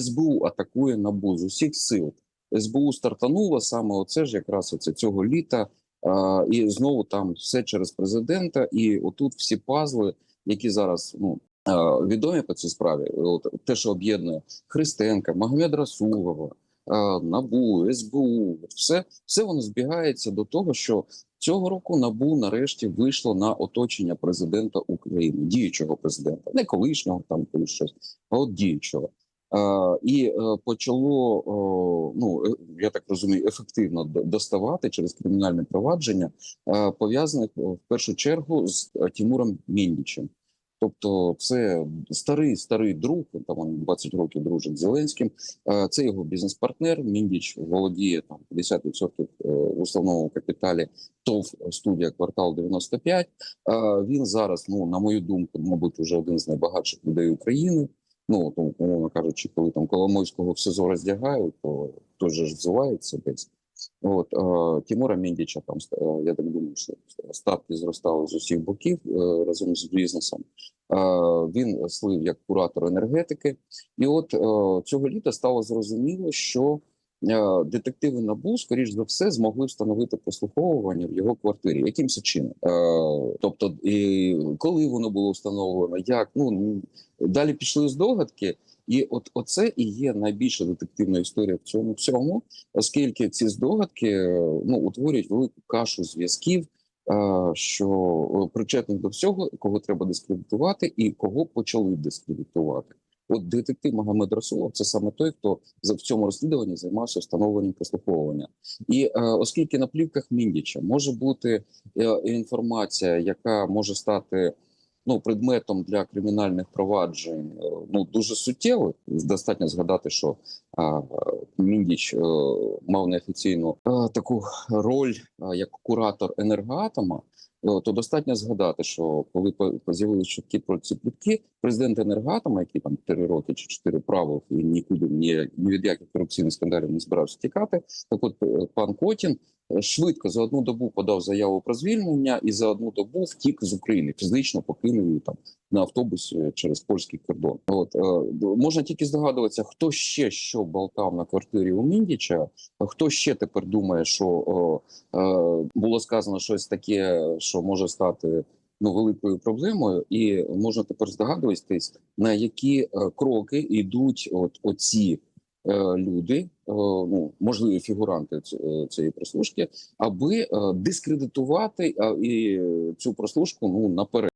СБУ атакує НАБУ з усіх сил. СБУ стартанула саме оце ж якраз оце цього літа. А, і знову там все через президента. І отут всі пазли, які зараз ну відомі по цій справі, от те, що об'єднує Христенка, Магомед Расулова, НАБУ, СБУ, все, все воно збігається до того, що цього року НАБУ нарешті вийшло на оточення президента України, діючого президента, не колишнього там коли щось, а от діючого. Е, і е, почало ну е, я так розумію, ефективно доставати через кримінальне провадження, пов'язаних в першу чергу з Тимуром Міндічем. Тобто, це старий старий друг, там він 20 років дружить Зеленським. Це його бізнес-партнер. Міндіч володіє там 50% е, в капіталі ТОВ студія квартал 95. Е, Він зараз, ну на мою думку, мабуть, вже один з найбагатших людей України. Ну, тому, умовно кажучи, коли там Коломойського в СИЗО роздягають, то хто ж взивається десь. От е, Тимура Міндіча там е, я так думаю, що статки зростали з усіх боків е, разом з бізнесом. Він слив як куратор енергетики, і от цього літа стало зрозуміло, що детективи НАБУ, скоріш за все, змогли встановити прослуховування в його квартирі. Якимось чином, е, тобто, і коли воно було встановлено, як ну далі пішли здогадки. І от оце і є найбільша детективна історія в цьому всьому, оскільки ці здогадки е, ну утворюють велику кашу зв'язків, е, що е, причетних до всього, кого треба дискредитувати, і кого почали дискредитувати. От детектив Магомед Расулов це саме той, хто в цьому розслідуванні займався встановленням прослуховування. І е, оскільки на плівках Міндіча може бути е, інформація, яка може стати ну предметом для кримінальних проваджень е, ну дуже суттєвих. Достатньо згадати, що а, Міндіч е, мав неофіційну е, таку роль е, як куратор енергоатома. Е, То достатньо згадати, що коли з'явилися чутки про ці плітки, президент Енергатома, який там 4 роки чи 4 правив і нікуди ні, ні від яких корупційних скандалів не збирався тікати. Так, от е, пан Котін швидко за одну добу подав заяву про звільнення і за одну добу втік з України, фізично покинув її там на автобусі через польський кордон. От е, можна тільки здогадуватися, хто ще що болтав на квартирі у Міндіча, хто ще тепер думає, що е, було сказано щось таке, що може стати. Ну, великою проблемою, і можна тепер здогадуватись, на які е, кроки йдуть от оці е, люди, е, ну можливі фігуранти е, цієї прослушки, аби е, дискредитувати е, і цю прослушку ну наперед.